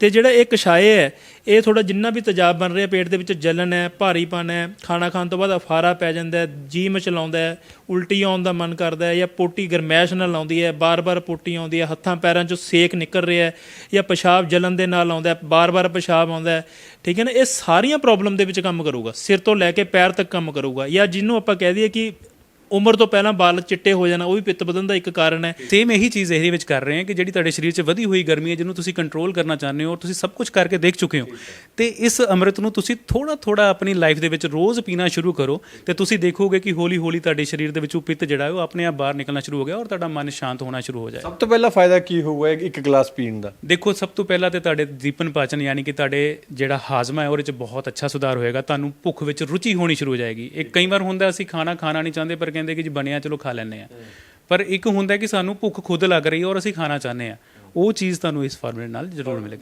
ਤੇ ਜਿਹੜਾ ਇਹ ਕਸ਼ਾਏ ਹੈ, ਇਹ ਥੋੜਾ ਜਿੰਨਾ ਵੀ ਤੇਜ਼ਾਬ ਬਣ ਰਿਹਾ, ਪੇਟ ਦੇ ਵਿੱਚ ਜਲਨ ਹੈ ਭਾਰੀਪਨ ਹੈ, ਖਾਣਾ ਖਾਣ ਤੋਂ ਬਾਅਦ ਅਫਾਰਾ ਪੈ ਜਾਂਦਾ ਹੈ, ਜੀ ਮਚਲਾਉਂਦਾ ਹੈ, ਉਲਟੀ ਆਉਣ ਦਾ ਮਨ ਕਰਦਾ ਹੈ ਜਾਂ ਪੋਟੀ ਗਰਮੈਸ਼ ਨਾਲ ਆਉਂਦੀ ਹੈ, ਬਾਰ-ਬਾਰ ਪੋਟੀ ਆਉਂਦੀ ਹੈ, ਹੱਥਾਂ ਪੈਰਾਂ 'ਚੋਂ ਸੇਕ ਨਿਕਲ ਰਿਹਾ ਹੈ ਜਾਂ ਪਿਸ਼ਾਬ ਜਲਨ ਦੇ ਨਾਲ ਆਉਂਦਾ ਹੈ, ਬਾਰ-ਬਾਰ ਪਿਸ਼ਾਬ ਆਉਂਦਾ ਹੈ, ਠੀਕ ਹੈ ਨਾ? ਇਹ ਸਾਰੀਆਂ ਪ੍ਰੋਬਲਮ ਦੇ ਵਿੱਚ ਕੰਮ ਕਰੂਗਾ, ਸਿਰ ਤੋਂ ਲੈ ਕੇ ਪੈਰ ਤੱਕ ਕੰਮ ਕਰੂਗਾ ਜਾਂ ਜਿਹਨੂੰ ਆਪਾਂ ਕਹਿ ਦਈਏ ਕਿ ਉਮਰ ਤੋਂ ਪਹਿਲਾਂ ਵਾਲ ਚਿੱਟੇ ਹੋ ਜਾਣਾ ਉਹ ਵੀ ਪਿੱਤ ਵਧਣ ਦਾ ਇੱਕ ਕਾਰਨ ਹੈ। ਸੇਮ ਇਹੀ ਚੀਜ਼ ਇਹਦੇ ਵਿੱਚ ਕਰ ਰਹੇ ਹਾਂ ਕਿ ਜਿਹੜੀ ਤੁਹਾਡੇ ਸਰੀਰ 'ਚ ਵਧੀ ਹੋਈ ਗਰਮੀ ਹੈ ਜਿਹਨੂੰ ਤੁਸੀਂ ਕੰਟਰੋਲ ਕਰਨਾ ਚਾਹੁੰਦੇ ਹੋ ਔਰ ਤੁਸੀਂ ਸਭ ਕੁਝ ਕਰਕੇ ਦੇਖ ਚੁੱਕੇ ਹੋ ਤੇ ਇਸ ਅੰਮ੍ਰਿਤ ਨੂੰ ਤੁਸੀਂ ਥੋੜਾ ਥੋੜਾ ਆਪਣੀ ਲਾਈਫ ਦੇ ਵਿੱਚ ਰੋਜ਼ ਪੀਣਾ ਸ਼ੁਰੂ ਕਰੋ ਤੇ ਤੁਸੀਂ ਦੇਖੋਗੇ ਕਿ ਹੌਲੀ ਹੌਲੀ ਤੁਹਾਡੇ ਸਰੀਰ ਦੇ ਵਿੱਚੋਂ ਪਿੱਤ ਜਿਹੜਾ ਹੈ ਉਹ ਆਪਣੇ ਆਪ ਬਾਹਰ ਨਿਕਲਣਾ ਸ਼ੁਰੂ ਹੋ ਗਿਆ ਔਰ ਤੁਹਾਡਾ ਮਨ ਸ਼ਾਂਤ ਹੋਣਾ ਸ਼ੁਰੂ ਹੋ ਜਾਏਗਾ। ਸਭ ਤੋਂ ਪਹਿਲਾ ਫਾਇਦਾ ਕੀ ਹੋਊਗਾ ਇੱਕ- ਇੱਕ ਗਲਾਸ ਪੀਣ ਦਾ? ਦੇਖੋ ਸਭ ਤੋਂ ਪਹਿਲਾਂ ਤੇ ਤੁਹਾਡੇ ਦੀਪਨ ਪਾਚਨ ਯਾਨੀ ਕਿ ਤੁਹਾਡੇ ਜਿਹੜਾ ਹਾਜ਼ਮਾ ਹੈ ਉਹਦੇ 'ਚ ਬਹੁਤ ਅੱਛਾ ਸੁਧਾਰ ਹੋਏਗਾ ਤੁਹਾਨੂੰ ਭੁੱਖ ਵਿੱਚ ਰੁਚੀ ਹੋਣੀ ਸ਼ੁਰੂ ਹੋ ਜਾਏਗੀ। ਇੱਕ ਕਈ ਵਾਰ ਹੁੰਦਾ ਅਸੀਂ ਖਾਣਾ ਖਾਣਾ ਨਹੀਂ ਚਾਹੁੰਦੇ ਪਰ ਕਹਿੰਦੇ ਕਿ ਜੀ ਬਣਿਆ, ਚਲੋ ਖਾ ਲੈਂਦੇ ਆ ਪਰ ਇੱਕ ਹੁੰਦਾ ਕਿ ਸਾਨੂੰ ਭੁੱਖ ਖੁਦ ਲੱਗ ਰਹੀ ਹੈ ਔਰ ਅਸੀਂ ਖਾਣਾ ਚਾਹੁੰਦੇ ਆ ਉਹ ਚੀਜ਼ ਤੁਹਾਨੂੰ ਇਸ ਫਾਰਮੂਲੇ ਨਾਲ ਜ਼ਰੂਰ ਮਿਲੇਗੀ।